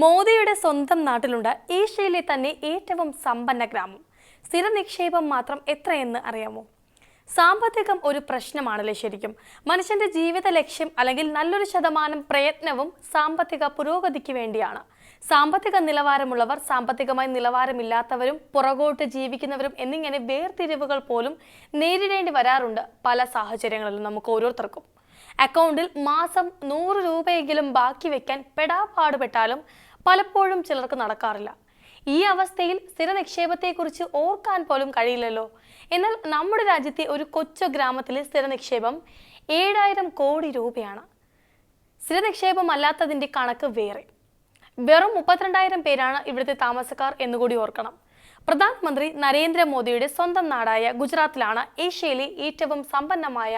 മോദിയുടെ സ്വന്തം നാട്ടിലുണ്ട് ഏഷ്യയിലെ തന്നെ ഏറ്റവും സമ്പന്ന ഗ്രാമം. സ്ഥിര നിക്ഷേപം മാത്രം എത്രയെന്ന് അറിയാമോ? സാമ്പത്തികം ഒരു പ്രശ്നമാണല്ലേ ശരിക്കും? മനുഷ്യന്റെ ജീവിത ലക്ഷ്യം അല്ലെങ്കിൽ നല്ലൊരു ശതമാനം പ്രയത്നവും സാമ്പത്തിക പുരോഗതിക്ക് വേണ്ടിയാണ്. സാമ്പത്തിക നിലവാരമുള്ളവർ സാമ്പത്തികമായി നിലവാരമില്ലാത്തവരും പുറകോട്ട് ജീവിക്കുന്നവരും എന്നിങ്ങനെ വേർതിരിവുകൾ പോലും നേരിടേണ്ടി വരാറുണ്ട് പല സാഹചര്യങ്ങളിലും നമുക്ക് ഓരോരുത്തർക്കും. അക്കൗണ്ടിൽ മാസം നൂറ് രൂപയെങ്കിലും ബാക്കി വെക്കാൻ പെടാപാടുപെട്ടാലും പലപ്പോഴും ചിലർക്ക് നടക്കാറില്ല. ഈ അവസ്ഥയിൽ സ്ഥിര നിക്ഷേപത്തെക്കുറിച്ച് ഓർക്കാൻ പോലും കഴിയില്ലല്ലോ. എന്നാൽ നമ്മുടെ രാജ്യത്തെ ഒരു കൊച്ചു ഗ്രാമത്തിലെ സ്ഥിര നിക്ഷേപം ഏഴായിരം കോടി രൂപയാണ്. സ്ഥിര നിക്ഷേപം അല്ലാത്തതിന്റെ കണക്ക് വേറെ. വെറും മുപ്പത്തിരണ്ടായിരം പേരാണ് ഇവിടുത്തെ താമസക്കാർ എന്നുകൂടി ഓർക്കണം. പ്രധാനമന്ത്രി നരേന്ദ്രമോദിയുടെ സ്വന്തം നാടായ ഗുജറാത്തിലാണ് ഏഷ്യയിലെ ഏറ്റവും സമ്പന്നമായ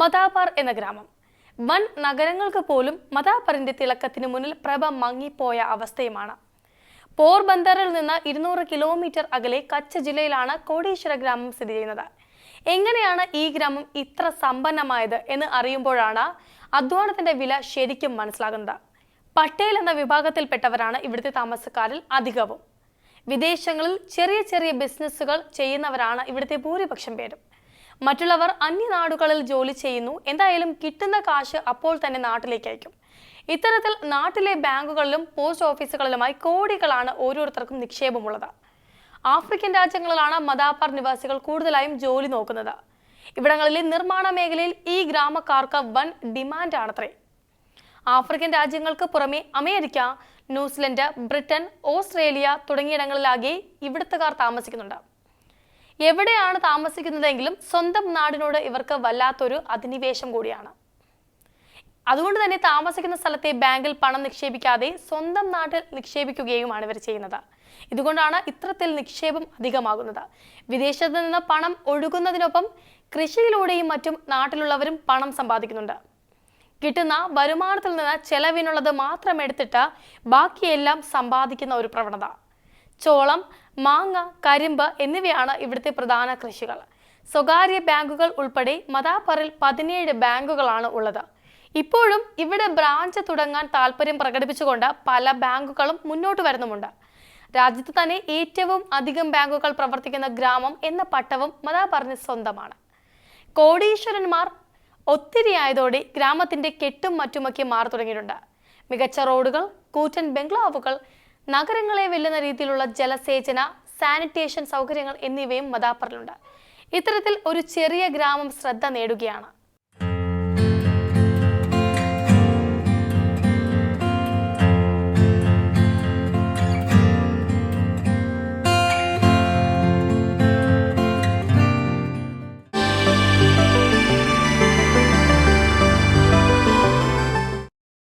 മദാപാർ എന്ന ഗ്രാമം. വൻ നഗരങ്ങൾക്ക് പോലും മദാപറിന്റെ തിളക്കത്തിന് മുന്നിൽ പ്രഭ മങ്ങിപ്പോയ അവസ്ഥയുമാണ്. പോർബന്ദറിൽ നിന്ന് ഇരുന്നൂറ് കിലോമീറ്റർ അകലെ കച്ച് ജില്ലയിലാണ് കോടീശ്വര ഗ്രാമം സ്ഥിതി ചെയ്യുന്നത്. എങ്ങനെയാണ് ഈ ഗ്രാമം ഇത്ര സമ്പന്നമായത് എന്ന് അറിയുമ്പോഴാണ് അധ്വാനത്തിന്റെ വില ശരിക്കും മനസ്സിലാകുന്നത്. പട്ടേൽ എന്ന വിഭാഗത്തിൽപ്പെട്ടവരാണ് ഇവിടുത്തെ താമസക്കാരിൽ അധികവും. വിദേശങ്ങളിൽ ചെറിയ ചെറിയ ബിസിനസ്സുകൾ ചെയ്യുന്നവരാണ് ഇവിടുത്തെ ഭൂരിപക്ഷം പേരും. മറ്റുള്ളവർ അന്യനാടുകളിൽ ജോലി ചെയ്യുന്നു. എന്തായാലും കിട്ടുന്ന കാശ് അപ്പോൾ തന്നെ നാട്ടിലേക്ക് അയക്കും. ഇത്തരത്തിൽ നാട്ടിലെ ബാങ്കുകളിലും പോസ്റ്റ് ഓഫീസുകളിലുമായി കോടികളാണ് ഓരോരുത്തർക്കും നിക്ഷേപമുള്ളത്. ആഫ്രിക്കൻ രാജ്യങ്ങളിലാണ് മദാപ്പാർ നിവാസികൾ കൂടുതലായും ജോലി നോക്കുന്നത്. ഇവിടങ്ങളിലെ നിർമ്മാണ മേഖലയിൽ ഈ ഗ്രാമക്കാർക്ക് വൻ ഡിമാൻഡാണത്രേ. ആഫ്രിക്കൻ രാജ്യങ്ങൾക്ക് പുറമെ America New Zealand Britain Australia തുടങ്ങിയിടങ്ങളിലാകെ ഇവിടുത്തുകാർ താമസിക്കുന്നുണ്ട്. എവിടെയാണ് താമസിക്കുന്നതെങ്കിലും സ്വന്തം നാടിനോട് ഇവർക്ക് വല്ലാത്തൊരു അധിനിവേശം കൂടിയാണ്. അതുകൊണ്ട് തന്നെ താമസിക്കുന്ന സ്ഥലത്തെ ബാങ്കിൽ പണം നിക്ഷേപിക്കാതെ സ്വന്തം നാട്ടിൽ നിക്ഷേപിക്കുകയുമാണ് ഇവർ ചെയ്യുന്നത്. ഇതുകൊണ്ടാണ് ഇത്തരത്തിൽ നിക്ഷേപം അധികമാകുന്നത്. വിദേശത്ത് നിന്ന് പണം ഒഴുകുന്നതിനൊപ്പം കൃഷിയിലൂടെയും മറ്റും നാട്ടിലുള്ളവരും പണം സമ്പാദിക്കുന്നുണ്ട്. കിട്ടുന്ന വരുമാനത്തിൽ നിന്ന് ചെലവിനുള്ളത് മാത്രം എടുത്തിട്ട് ബാക്കിയെല്ലാം സമ്പാദിക്കുന്ന ഒരു പ്രവണത. ചോളം മാങ്ങ കരിമ്പ് എന്നിവയാണ് ഇവിടുത്തെ പ്രധാന കൃഷികൾ. സ്വകാര്യ ബാങ്കുകൾ ഉൾപ്പെടെ മദാപ്പറിൽ പതിനേഴ് ബാങ്കുകളാണ് ഉള്ളത്. ഇപ്പോഴും ഇവിടെ ബ്രാഞ്ച് തുടങ്ങാൻ താല്പര്യം പ്രകടിപ്പിച്ചുകൊണ്ട് പല ബാങ്കുകളും മുന്നോട്ട് വരുന്നുമുണ്ട്. രാജ്യത്ത് തന്നെ ഏറ്റവും അധികം ബാങ്കുകൾ പ്രവർത്തിക്കുന്ന ഗ്രാമം എന്ന പട്ടവും മദാപറിന് സ്വന്തമാണ്. കോടീശ്വരന്മാർ ഒത്തിരിയായതോടെ ഗ്രാമത്തിന്റെ കെട്ടും മറ്റുമൊക്കെ മാറി തുടങ്ങിയിട്ടുണ്ട് മികച്ച റോഡുകൾ കൂറ്റൻ ബംഗ്ലാവുകൾ നഗരങ്ങളെ വെല്ലുന്ന രീതിയിലുള്ള ജലസേചന സാനിറ്റേഷൻ സൗകര്യങ്ങൾ എന്നിവയും മദാപ്പറിലുണ്ട്. ഇത്തരത്തിൽ ഒരു ചെറിയ ഗ്രാമം ശ്രദ്ധ നേടുകയാണ്.